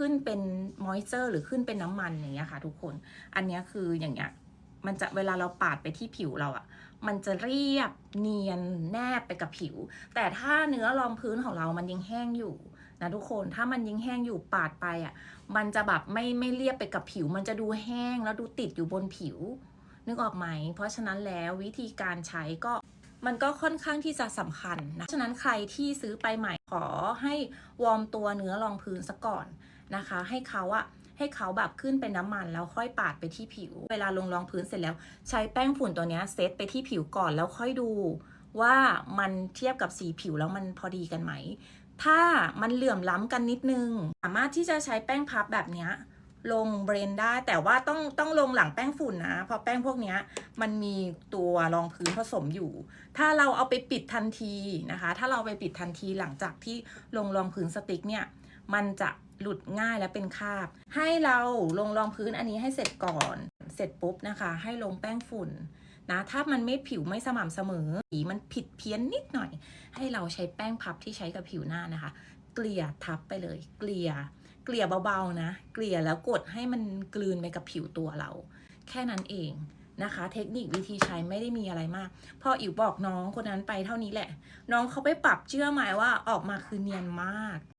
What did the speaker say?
ขึ้นเป็นมอยเจอร์หรือขึ้นเป็นน้ำมันอย่างเงี้ยค่ะ ทุกคน อันนี้คืออย่างเงี้ยมันจะเวลาเราปาดไปที่ผิวเราอะมันจะเรียบเนียนแนบไปกับผิว แต่ถ้าเนื้อรองพื้นของเรามันยังแห้งอยู่นะทุกคน ถ้ามันยังแห้งอยู่ปาดไปอะมันจะแบบไม่ไม่เรียบไปกับผิว มันจะดูแห้งแล้วดูติดอยู่บนผิว นึกออกไหม เพราะฉะนั้นแล้ววิธีการใช้ก็ มันก็ค่อนข้างที่จะสำคัญนะฉะนั้นใครที่ซื้อไปใหม่ขอให้วอร์มตัวเนื้อรองพื้นซะก่อนนะคะ ให้เขาอะให้เขาแบบขึ้นเป็นน้ำมันแล้วค่อยปาดไปที่ผิว เวลาลงรองพื้นเสร็จแล้ว ใช้แป้งฝุ่นตัวนี้เซตไปที่ผิวก่อนแล้วค่อยดู ว่ามันเทียบกับสีผิวแล้วมันพอดีกันไหม ถ้ามันเหลื่อมล้ำกันนิดนึง สามารถที่จะใช้แป้งพับแบบนี้ ลงเบรนได้ แต่ว่าต้องต้องลงหลังแป้งฝุ่นนะ เพราะแป้งพวกนี้มันมีตัวรองพื้นผสมอยู่ ถ้าเราเอาไปปิดทันทีนะคะ ถ้าเราไปปิดทันทีหลังจากที่ลงรองพื้นสติ๊กเนี่ยมันจะหลุดง่ายและเป็นคราบ ให้เราลงรองพื้นอันนี้ให้เสร็จก่อน เสร็จปุ๊บนะคะ ให้ลงแป้งฝุ่นนะถ้ามันไม่ผิวไม่สม่ำเสมอสีมันผิดเพี้ยนนิดหน่อย ให้เราใช้แป้งพับที่ใช้กับผิวหน้านะคะ เกลี่ยทับไปเลย เกลี่ย เกลี่ยเบาๆนะ เกลี่ยแล้วกดให้มันกลืนไปกับผิวตัวเรา แค่นั้นเองนะคะ เทคนิควิธีใช้ไม่ได้มีอะไรมาก พออิ๋วบอกน้องคนนั้นไปเท่านี้แหละ น้องเขาไปปรับเชื่อไหมว่าออกมาคือเนียนมาก